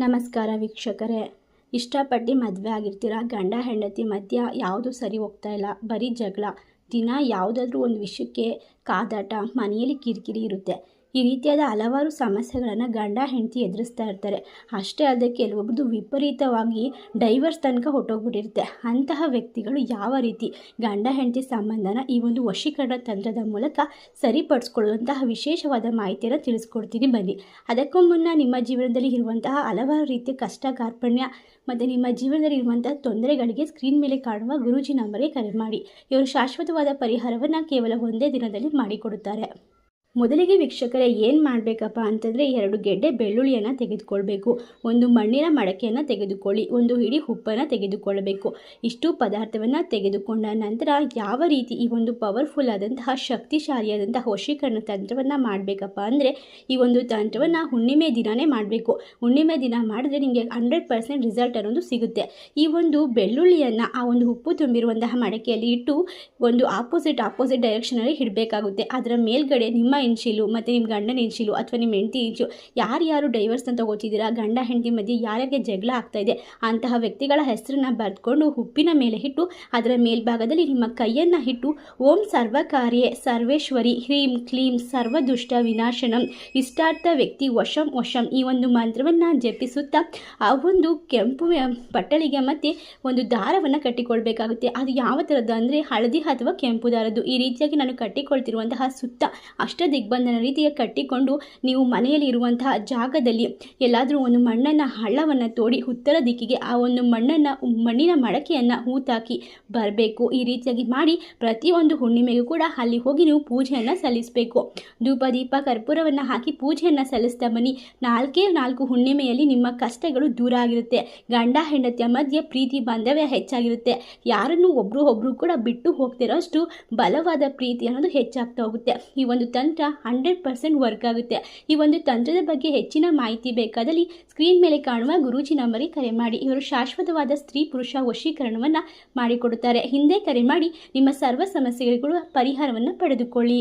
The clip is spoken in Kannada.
ನಮಸ್ಕಾರ ವೀಕ್ಷಕರೇ. ಇಷ್ಟಪಟ್ಟು ಮದುವೆ ಆಗಿರ್ತೀರ? ಗಂಡ, ಹೆಂಡತಿ ಮಧ್ಯ ಯಾವುದು ಸರಿ ಹೋಗ್ತಾ ಇಲ್ಲ. ಬರೀ ಜಗಳ. ದಿನ ಯಾವುದಾದ್ರೂ ಒಂದು ವಿಷಯಕ್ಕೆ ಕಾದಾಟ, ಮನೆಯಲ್ಲಿ ಕಿರಿಕಿರಿ ಇರುತ್ತೆ. ಈ ರೀತಿಯಾದ ಹಲವಾರು ಸಮಸ್ಯೆಗಳನ್ನು ಗಂಡ ಹೆಂಡತಿ ಎದುರಿಸ್ತಾ ಇರ್ತಾರೆ. ಅಷ್ಟೇ ಅಲ್ಲದೆ ಕೆಲವೊಬ್ಬರದು ವಿಪರೀತವಾಗಿ ಡೈವರ್ಸ್ ತನಕ ಹೊಟ್ಟೋಗ್ಬಿಟ್ಟಿರುತ್ತೆ ಅಂತಹ ವ್ಯಕ್ತಿಗಳು ಯಾವ ರೀತಿ ಗಂಡ ಹೆಂಡತಿ ಸಂಬಂಧನ ಈ ಒಂದು ವಶೀಕರಣ ತಂತ್ರದ ಮೂಲಕ ಸರಿಪಡಿಸ್ಕೊಳ್ಳುವಂತಹ ವಿಶೇಷವಾದ ಮಾಹಿತಿಯನ್ನು ತಿಳಿಸ್ಕೊಡ್ತೀನಿ ಬನ್ನಿ. ಅದಕ್ಕೂ ಮುನ್ನ ನಿಮ್ಮ ಜೀವನದಲ್ಲಿ ಇರುವಂತಹ ಹಲವಾರು ರೀತಿಯ ಕಷ್ಟ ಕಾರ್ಪಣ್ಯ ಮತ್ತು ನಿಮ್ಮ ಜೀವನದಲ್ಲಿ ಇರುವಂತಹ ತೊಂದರೆಗಳಿಗೆ ಸ್ಕ್ರೀನ್ ಮೇಲೆ ಕಾಣುವ ಗುರುಜಿ ನಂಬರ್ಗೆ ಕರೆ ಮಾಡಿ. ಇವರು ಶಾಶ್ವತವಾದ ಪರಿಹಾರವನ್ನು ಕೇವಲ ಒಂದೇ ದಿನದಲ್ಲಿ ಮಾಡಿಕೊಡುತ್ತಾರೆ. ಮೊದಲಿಗೆ ವೀಕ್ಷಕರೇ ಏನು ಮಾಡಬೇಕಪ್ಪ ಅಂತಂದರೆ ಎರಡು ಗೆಡ್ಡೆ ಬೆಳ್ಳುಳ್ಳಿಯನ್ನು ತೆಗೆದುಕೊಳ್ಬೇಕು. ಒಂದು ಮಣ್ಣಿನ ಮಡಕೆಯನ್ನು ತೆಗೆದುಕೊಳ್ಳಿ, ಒಂದು ಹಿಡಿ ಉಪ್ಪನ್ನು ತೆಗೆದುಕೊಳ್ಳಬೇಕು. ಇಷ್ಟು ಪದಾರ್ಥವನ್ನು ತೆಗೆದುಕೊಂಡ ನಂತರ ಯಾವ ರೀತಿ ಈ ಒಂದು ಪವರ್ಫುಲ್ ಆದಂತಹ ಶಕ್ತಿಶಾಲಿಯಾದಂತಹ ವಶೀಕರಣ ತಂತ್ರವನ್ನು ಮಾಡಬೇಕಪ್ಪ ಅಂದರೆ ಈ ಒಂದು ತಂತ್ರವನ್ನು ಹುಣ್ಣಿಮೆ ದಿನವೇ ಮಾಡಬೇಕು. ಹುಣ್ಣಿಮೆ ದಿನ ಮಾಡಿದ್ರೆ ನಿಮಗೆ ಹಂಡ್ರೆಡ್ ಪರ್ಸೆಂಟ್ ರಿಸಲ್ಟ್ ಅನ್ನೋದು ಸಿಗುತ್ತೆ. ಈ ಒಂದು ಬೆಳ್ಳುಳ್ಳಿಯನ್ನು ಆ ಒಂದು ಉಪ್ಪು ತುಂಬಿರುವಂತಹ ಮಡಕೆಯಲ್ಲಿ ಇಟ್ಟು ಒಂದು ಆಪೋಸಿಟ್ ಆಪೋಸಿಟ್ ಡೈರೆಕ್ಷನಲ್ಲಿ ಇಡಬೇಕಾಗುತ್ತೆ. ಅದರ ಮೇಲ್ಗಡೆ ನಿಮ್ಮ ಇನ್ಶಿಲು ಮತ್ತು ನಿಮ್ಮ ಗಂಡನ ಇನ್ಶಿಲು ಅಥವಾ ನಿಮ್ಮ ಹೆಂಡತಿ ಯಾರು ಯಾರ್ಯಾರು ಅಂತ ತಗೋತಿದ್ದೀರಾ ಗಂಡ ಹೆಂಡತಿ ಮಧ್ಯೆ ಯಾರ್ಯಾರಿಗೆ ಜಗಳ ಆಗ್ತಾ ಇದೆ, ಅಂತಹ ವ್ಯಕ್ತಿಗಳ ಹೆಸರನ್ನ ಬರೆದುಕೊಂಡು ಉಪ್ಪಿನ ಮೇಲೆ ಇಟ್ಟು, ಅದರ ಮೇಲ್ಭಾಗದಲ್ಲಿ ನಿಮ್ಮ ಕೈಯನ್ನು ಇಟ್ಟು, ಓಂ ಸರ್ವಕಾರ್ಯ ಸರ್ವೇಶ್ವರಿ, ಹ್ರೀಂ ಕ್ಲೀಂ ಸರ್ವದುಷ್ಟ ವಿನಾಶನಂ, ಇಷ್ಟಾರ್ಥ ವ್ಯಕ್ತಿ ವಶಂ ವಶಂ ಈ ಒಂದು ಮಂತ್ರವನ್ನು ಜಪಿಸುತ್ತಾ, ಆ ಒಂದು ಕೆಂಪು ಬಟ್ಟಲಿಗೆ ಮತ್ತೆ ಒಂದು ದಾರವನ್ನು ಕಟ್ಟಿಕೊಳ್ಬೇಕಾಗುತ್ತೆ. ಅದು ಯಾವ ಥರದ್ದು ಅಂದರೆ ಹಳದಿ ಅಥವಾ ಕೆಂಪು ದಾರದ್ದು. ಈ ರೀತಿಯಾಗಿ ನಾನು ಕಟ್ಟಿಕೊಳ್ತಿರುವಂತಹ ಸುತ್ತ ಅಷ್ಟ ದಿಗ್ಬಂಧನ ರೀತಿಯ ಕಟ್ಟಿಕೊಂಡು ನೀವು ಮನೆಯಲ್ಲಿ ಇರುವಂತಹ ಜಾಗದಲ್ಲಿ ಎಲ್ಲಾದರೂ ಒಂದು ಮಣ್ಣನ್ನು, ಹಳ್ಳವನ್ನು ತೋಡಿ ಉತ್ತರ ದಿಕ್ಕಿಗೆ ಆ ಒಂದು ಮಣ್ಣನ್ನು, ಮಣ್ಣಿನ ಮಡಕೆಯನ್ನು ಹೂತಾಕಿ ಬರಬೇಕು. ಈ ರೀತಿಯಾಗಿ ಮಾಡಿ ಪ್ರತಿಯೊಂದು ಹುಣ್ಣಿಮೆಗೂ ಕೂಡ ಅಲ್ಲಿ ಹೋಗಿ ನೀವು ಪೂಜೆಯನ್ನು ಸಲ್ಲಿಸಬೇಕು. ಧೂಪ, ದೀಪ, ಕರ್ಪೂರವನ್ನು ಹಾಕಿ ಪೂಜೆಯನ್ನು ಸಲ್ಲಿಸ್ತಾ ಬನ್ನಿ. ನಾಲ್ಕೇ ನಾಲ್ಕು ಹುಣ್ಣಿಮೆಯಲ್ಲಿ ನಿಮ್ಮ ಕಷ್ಟಗಳು ದೂರ ಆಗಿರುತ್ತೆ. ಗಂಡ, ಹೆಂಡತಿಯ ಮಧ್ಯೆ ಪ್ರೀತಿ, ಬಾಂಧವ್ಯ ಹೆಚ್ಚಾಗಿರುತ್ತೆ. ಯಾರನ್ನು ಒಬ್ಬರು ಒಬ್ಬರು ಕೂಡ ಬಿಟ್ಟು ಹೋಗ್ತಿರೋ ಅಷ್ಟು ಬಲವಾದ ಪ್ರೀತಿ ಅನ್ನೋದು ಹೆಚ್ಚಾಗ್ತಾ ಹೋಗುತ್ತೆ. ಈ ಒಂದು ತಂತ್ರ ಹಂಡ್ರೆಡ್ ಪರ್ಸೆಂಟ್ ವರ್ಕ್ ಆಗುತ್ತೆ. ಈ ಒಂದು ತಂತ್ರದ ಬಗ್ಗೆ ಹೆಚ್ಚಿನ ಮಾಹಿತಿ ಬೇಕಾದಲ್ಲಿ ಸ್ಕ್ರೀನ್ ಮೇಲೆ ಕಾಣುವ ಗುರೂಜಿ ನಂಬರಿಗೆ ಕರೆ ಮಾಡಿ. ಇವರು ಶಾಶ್ವತವಾದ ಸ್ತ್ರೀ ಪುರುಷ ವಶೀಕರಣವನ್ನು ಮಾಡಿಕೊಡುತ್ತಾರೆ. ಹಿಂದೆ ಕರೆ ಮಾಡಿ ನಿಮ್ಮ ಸರ್ವ ಸಮಸ್ಯೆಗಳಿಗೂ ಪರಿಹಾರವನ್ನು ಪಡೆದುಕೊಳ್ಳಿ.